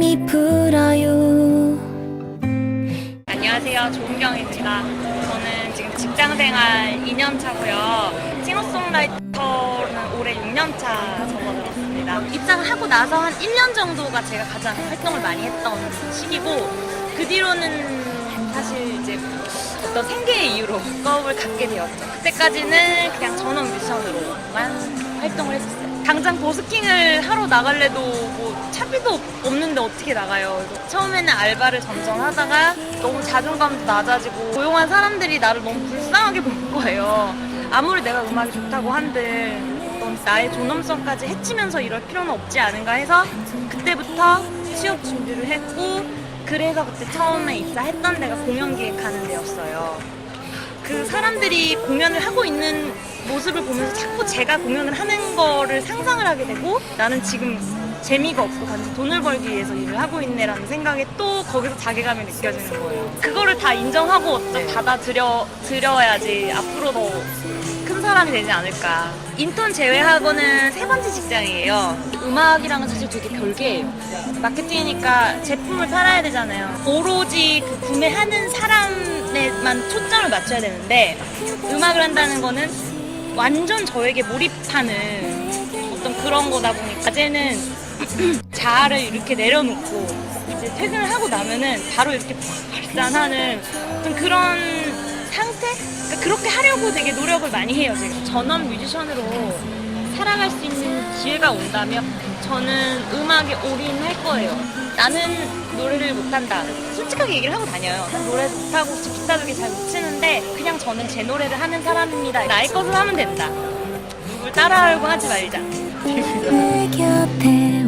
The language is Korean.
바람이 불어요. 안녕하세요. 조은경입니다. 저는 지금 직장생활 2년 차고요. 싱어송라이터는 올해 6년 차 접어들었습니다. 입장을 하고 나서 한 1년 정도가 제가 가장 활동을 많이 했던 시기고 그 뒤로는 사실 이제 어떤 생계의 이유로 수업을 갖게 되었죠. 그때까지는 그냥 전원 뮤지션으로만 활동을 했었어요. 당장 버스킹을 하러 나갈래도 뭐 차비도 없는데 어떻게 나가요. 처음에는 알바를 점점 하다가 너무 자존감도 낮아지고 고용한 사람들이 나를 너무 불쌍하게 본 거예요. 아무리 내가 음악이 좋다고 한들 넌 나의 존엄성까지 해치면서 이럴 필요는 없지 않은가 해서 그때부터 취업 준비를 했고 그래서 그때 처음에 입사했던 데가 공연 기획하는 데였어요. 그 사람들이 공연을 하고 있는 모습을 보면서 자꾸 제가 공연을 하는 거를 상상을 하게 되고 나는 지금 재미가 없고 단지 돈을 벌기 위해서 일을 하고 있네라는 생각에 또 거기서 자괴감이 느껴지는 거예요. 그거를 다 인정하고 어떤 받아들여 드려야지 앞으로 더 큰 사람이 되지 않을까. 인턴 제외하고는 세 번째 직장이에요. 음악이랑은 사실 되게 별개예요. 마케팅이니까 제품을 팔아야 되잖아요. 오로지 그 구매하는 사람에만 초점을 맞춰야 되는데 음악을 한다는 거는 완전 저에게 몰입하는 어떤 그런 거다 보니까 이제는 자아를 이렇게 내려놓고 이제 퇴근을 하고 나면은 바로 이렇게 발산하는 어떤 그런 상태? 그러니까 그렇게 하려고 되게 노력을 많이 해요, 제가. 전원 뮤지션으로 살아갈 수 있는 기회가 온다면 저는 음악에 올인할 거예요. 나는 노래를 못한다. 솔직하게 얘기를 하고 다녀요. 난 노래 못하고 기타 두개 잘못 치는데 그냥 저는 제 노래를 하는 사람입니다. 나의 것을 하면 된다. 누굴 따라하려고 하지 말자. 내 곁에